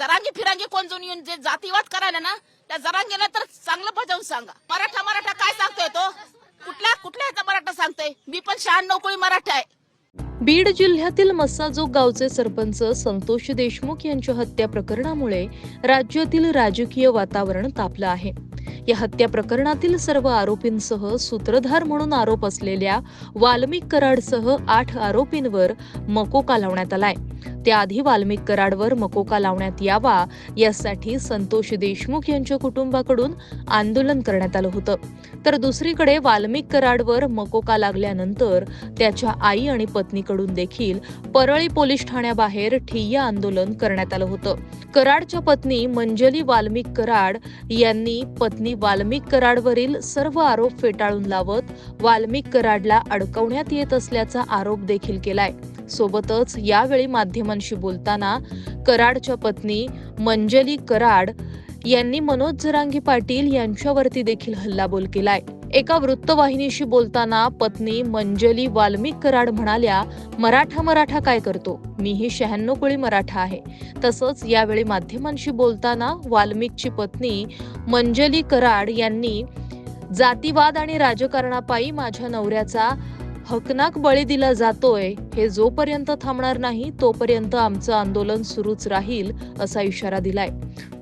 जरांगी फिरांगी कोण जाऊन येऊन जे जातीवाद करायला ना त्या जरांगीला तर चांगलं बजावून सांगा. मराठा मराठा काय सांगतोय तो? कुठल्या कुठल्या ह्याचा मराठा सांगतोय? मी पण शहाण्णव कोळी मराठा आहे. बीड जिल्ह्यातील मस्साजोग गावचे सरपंच संतोष देशमुख यांच्या हत्या प्रकरणामुळे राज्यातील राजकीय वातावरण तापलं आहे. या हत्या प्रकरणातील सर्व आरोपींसह सूत्रधार म्हणून आरोप असलेल्या वाल्मिक कराडसह आठ आरोपींवर मकोका लावण्यात आलाय. त्याआधी वाल्मिक कराडवर मकोका लावण्यात यावा यासाठी संतोष देशमुख यांच्या कुटुंबाकडून आंदोलन करण्यात आलं होतं. तर दुसरीकडे वाल्मिक कराडवर मकोका लागल्यानंतर त्याच्या आई आणि पत्नीकडून देखील परळी पोलीस ठाण्याबाहेर ठिय्या आंदोलन करण्यात आलं होतं. कराडच्या पत्नी मंजली वाल्मिक कराड यांनी पत्नी वाल्मिक कराडवरील सर्व आरोप फेटाळून लावत वाल्मिक कराडला अडकवण्यात येत असल्याचा आरोप देखील केलाय. सोबतच यावेळी माध्यमांशी बोलताना कराडच्या पत्नी मंजली कराड यांनी मनोज जरांगी पाटील यांच्यावरती देखील हल्लाबोल केलाय. एका वृत्तवाहिनीशी बोलताना पत्नी मंजली वाल्मिक कराड म्हणाल्या मराठा मराठा काय करतो? मीही शहाण्णव कोळी मराठा आहे. तसंच यावेळी माध्यमांशी बोलताना वाल्मिकची पत्नी मंजली कराड यांनी जातीवाद आणि राजकारणापायी माझ्या नवऱ्याचा हकनाक बळी दिला जातोय हे जोपर्यंत थांबणार नाही तोपर्यंत आमचं आंदोलन सुरूच राहील असा इशारा दिलाय.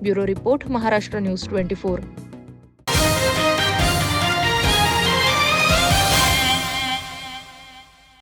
Bureau report Maharashtra news twenty four.